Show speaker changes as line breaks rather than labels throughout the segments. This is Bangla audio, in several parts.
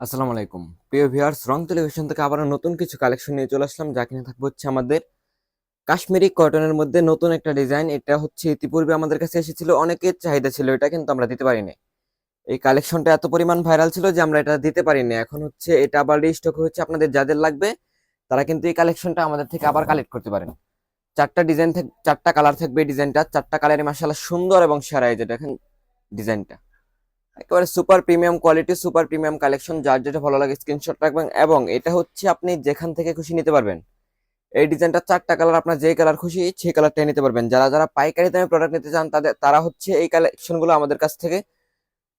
আসসালামু আলাইকুম। প্রিয় ভিউয়ার্স, রং টেলিভিশন থেকে আবার নতুন কিছু কালেকশন নিয়ে চলে আসলাম। যা কিনে থাকবে হচ্ছে আমাদের কাশ্মীরি কটনের মধ্যে নতুন একটা ডিজাইন। এটা হচ্ছে ইতিপূর্বে আমাদের কাছে এসেছিল, অনেকের চাহিদা ছিল এটা, কিন্তু আমরা দিতে পারিনি। এই কালেকশনটা এত পরিমাণ ভাইরাল ছিল যে আমরা এটা দিতে পারিনি। এখন হচ্ছে এটা আবার রিস্টক হচ্ছে আপনাদের যাদের লাগবে, তারা কিন্তু এই কালেকশনটা আমাদের থেকে আবার কালেক্ট করতে পারেন। চারটা ডিজাইন চারটা কালার থাকবে এই ডিজাইনটা। চারটা কালারে মাসাল্লাহ সুন্দর এবং সেরা এই যে দেখেন ডিজাইনটা। একেবারে super premium quality super premium collection যার যেটা ভালো লাগে স্ক্রিনশট রাখবেন এবং এটা হচ্ছে আপনি যেখান থেকে খুশি নিতে পারবেন। এই ডিজাইনটা চারটা কালার আপনার যে কালার খুশি, সেই কালারটাই নিতে পারবেন। যারা যারা পাইকারি দামে প্রোডাক্ট নিতে চান, তাদের, তারা হচ্ছে এই কালেকশনগুলো আমাদের কাছ থেকে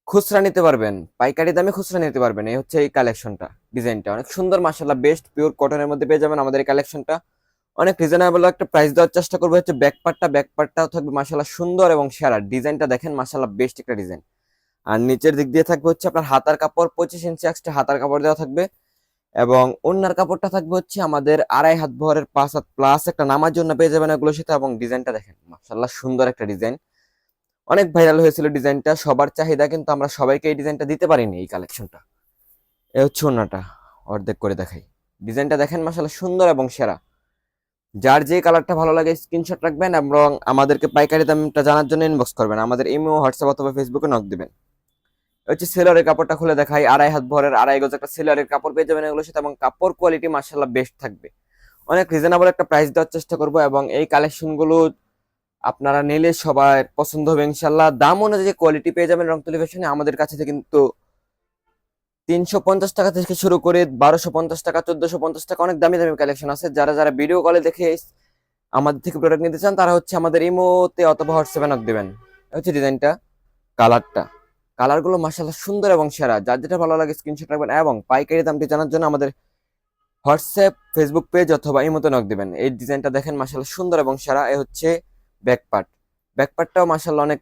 খুচরা নিতে পারবেন। পাইকারি দামে খুচরা নিতে পারবেন। এই হচ্ছে এই কালেকশনটা ডিজাইনটা অনেক সুন্দর মাসাল্লাহ বেস্ট পিওর কটনের মধ্যে পেয়ে যাবেন আমাদের এই কালেকশনটা অনেক রিজনেবল একটা প্রাইস দেওয়ার চেষ্টা করব। হচ্ছে ব্যাকপার্টটা ব্যাকপার্টটাও থাকবে মাসাল্লাহ সুন্দর এবং সেরা। ডিজাইনটা দেখেন মাসাল্লাহ বেস্ট একটা ডিজাইন আর নিচের দিক দিয়ে থাকবে হচ্ছে আপনার হাতার কাপড়, পঁচিশ ইঞ্চি এক্সট্রা হাতার কাপড় দেওয়া থাকবে। এবং অন্যার কাপড়টা থাকবে হচ্ছে আমাদের আড়াই হাত ভরের পাঁচ হাত প্লাস একটা নামার জন্য পেয়ে যাবেন এগুলোর সাথে। এবং ডিজাইনটা দেখেন মাসাল্লাহ সুন্দর একটা ডিজাইন। অনেক ভাইরাল হয়েছিল ডিজাইনটা, সবার চাহিদা কিন্তু আমরা সবাইকে এই ডিজাইনটা দিতে পারিনি এই কালেকশনটা এ হচ্ছে অন্যটা অর্ধেক করে দেখাই। ডিজাইনটা দেখেন মাসাল্লাহ সুন্দর এবং সেরা। যার যে কালারটা ভালো লাগে স্ক্রিনশট রাখবেন এবং আমাদেরকে পাইকারি দামটা জানার জন্য ইনবক্স করবেন। আমাদের ইমো হোয়াটসঅ্যাপ অথবা ফেসবুকে নক দিবেন। হচ্ছে সেলারের কাপড়টা খুলে দেখাই, আড়াই হাত ভরের, আড়াই গজ একটা সেলারের কাপড় পেয়ে যাবেন এগুলোর সাথে এবং কাপড় কোয়ালিটি মার্শাল্লাহ বেস্ট থাকবে। অনেক রিজনেবল একটা প্রাইস দেওয়ার চেষ্টা করব এবং এই কালেকশনগুলো আপনারা নিলে সবার পছন্দ হবে ইনশাল্লাহ দাম অনুযায়ী কোয়ালিটি পেয়ে যাবেন রং টেলিভিশনে আমাদের কাছে কিন্তু তিনশো পঞ্চাশ টাকা থেকে শুরু করে বারোশো পঞ্চাশ টাকা, চোদ্দশো পঞ্চাশ টাকা অনেক দামি দামি কালেকশন আছে। যারা যারা ভিডিও কলে দেখে আমাদের থেকে প্রোডাক্ট নিতে চান, তারা হচ্ছে আমাদের ইমোতে অথবা হোয়াটসঅ্যাপে নক দেবেন। হচ্ছে ডিজাইনটা কালারটা কালারগুলো মাসাল্লাহ সুন্দর এবং সেরা। যার যেটা ভালো লাগে স্ক্রিনশট রাখবেন এবং পাইকারি দামটি জানার জন্য আমাদের হোয়াটসঅ্যাপ ফেসবুক পেজ অথবা এই মতো নক দিবেন। এই ডিজাইনটা দেখেন মাসাল্লাহ সুন্দর এবং সেরা। এ হচ্ছে ব্যাক পার্ট ব্যাক পার্টটাও মাসাল্লাহ অনেক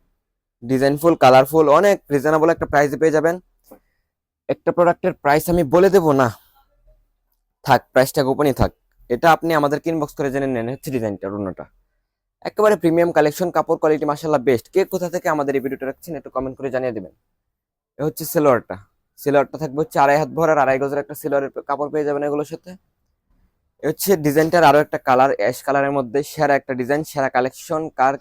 ডিজাইনফুল কালারফুল অনেক রিজনেবল একটা প্রাইসে পেয়ে যাবেন। একটা প্রোডাক্টের প্রাইস আমি বলে দেবো না। থাক প্রাইসটা গোপনই থাক। এটা আপনি আমাদের ইনবক্স করে জেনে নেন। হচ্ছে ডিজাইনটা অন্যটা একেবারে প্রিমিয়াম কালেকশন কাপড় কোয়ালিটি মাসাল্লাহ বেস্ট কে কোথা থেকে আমাদের এই ভিডিওটা রাখছেন একটু কমেন্ট করে জানিয়ে দেবেন। এ হচ্ছে সেলোয়ারটা সেলোয়ারটা থাকবে হচ্ছে আড়াই হাত ভর আর আড়াই গজের একটা সেলোয়ারের কাপড় পেয়ে যাবেন এগুলোর সাথে। এ হচ্ছে ডিজাইনটার আরও একটা কালার অ্যাশ কালারের মধ্যে সেরা একটা ডিজাইন সেরা কালেকশন কার,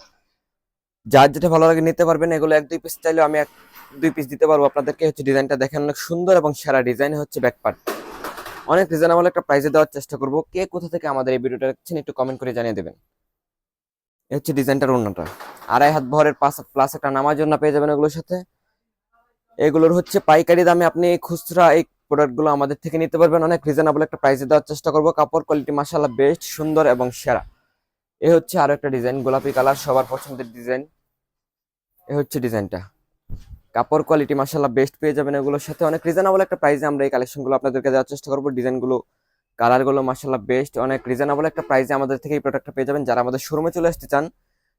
যার যেটা ভালো লাগে নিতে পারবেন, এগুলো এক দুই পিস চাইলেও আমি এক দুই পিস দিতে পারব আপনাদেরকে। হচ্ছে ডিজাইনটা দেখেন, অনেক সুন্দর এবং সেরা ডিজাইন হচ্ছে ব্যাক পার্ট অনেক রিজনেবল একটা প্রাইসে দেওয়ার চেষ্টা করব। কে কোথা থেকে আমাদের এই ভিডিওটা দেখছেন একটু কমেন্ট করে জানিয়ে দেবেন। হচ্ছে ডিজাইনটার অন্যটা আড়াই হাত ভরের প্লাস একটা নামার জন্য পেয়ে যাবেন এগুলোর সাথে। এগুলোর হচ্ছে পাইকারি দামে আপনি খুচরা এই প্রোডাক্টগুলো আমাদের থেকে নিতে পারবেন। অনেক রিজনেবল একটা প্রাইসে দেওয়ার চেষ্টা করব। কাপড় কোয়ালিটি মাসাল্লাহ বেস্ট সুন্দর এবং সেরা। এ হচ্ছে আরও একটা ডিজাইন গোলাপি কালার সবার পছন্দের ডিজাইন এ হচ্ছে ডিজাইনটা কাপড় কোয়ালিটি মাসাল্লাহ বেস্ট পেয়ে যাবেন এগুলোর সাথে। অনেক রিজনেবল একটা প্রাইসে আমরা এই কালেকশনগুলো আপনাদেরকে দেওয়ার চেষ্টা করব। ডিজাইনগুলো কালারগুলো মাসাল্লাহ বেস্ট অনেক রিজনেবল একটা প্রাইসে আমাদের থেকে এই প্রোডাক্টটা পেয়ে যাবেন। যারা আমাদের শোরুমে চলে আসতে চান,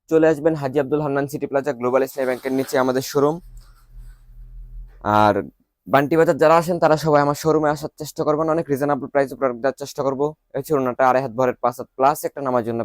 চলে আসবেন Haji Abdul Hannan city plaza global Islami ব্যাংকের নিচে আমাদের শোরুম আর বান্টি বাজার যারা আসেন, তারা সবাই আমার শোরুমে আসার চেষ্টা করবেন। অনেক রিজনেবল প্রাইসে প্রোডাক্ট দেওয়ার চেষ্টা করব। এই ওনাটা আড়াই হাত ভরের পাঁচ হাত প্লাস একটা নামার জন্য